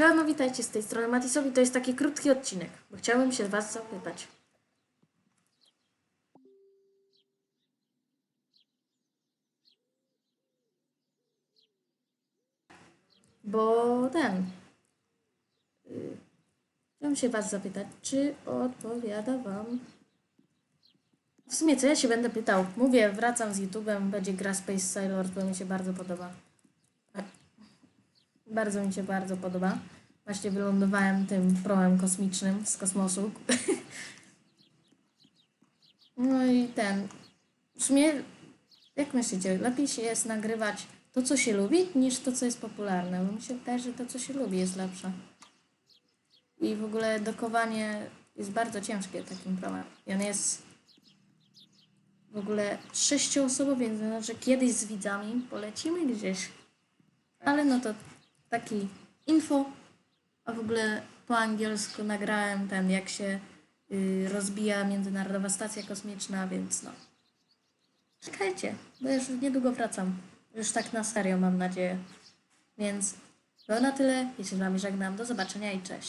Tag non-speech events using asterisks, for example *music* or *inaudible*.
Siemano, witajcie z tej strony Matisowi. To jest taki krótki odcinek, bo chciałbym się was zapytać. Bo ten... y, Chciałbym się was zapytać, czy odpowiada wam... W sumie co ja się będę pytał? Mówię, wracam z YouTube'em, będzie gra Space Sailor, bo mi się bardzo podoba. Bardzo mi się bardzo podoba. Właśnie wylądowałem tym promem kosmicznym z kosmosu. *laughs* No i ten. W sumie, jak myślicie, lepiej się jest nagrywać to, co się lubi, niż to, co jest popularne. Bo mi się wydaje, że to, co się lubi, jest lepsze. I w ogóle dokowanie jest bardzo ciężkie takim promem. I on jest w ogóle sześcioosobowy, więc znaczy kiedyś z widzami polecimy gdzieś. Ale no to taki info, a w ogóle po angielsku nagrałem ten, jak się y, rozbija Międzynarodowa Stacja Kosmiczna, więc no. Czekajcie, bo już niedługo wracam. Już tak na serio mam nadzieję. Więc to na tyle. Ja się z wami żegnam. Do zobaczenia i cześć.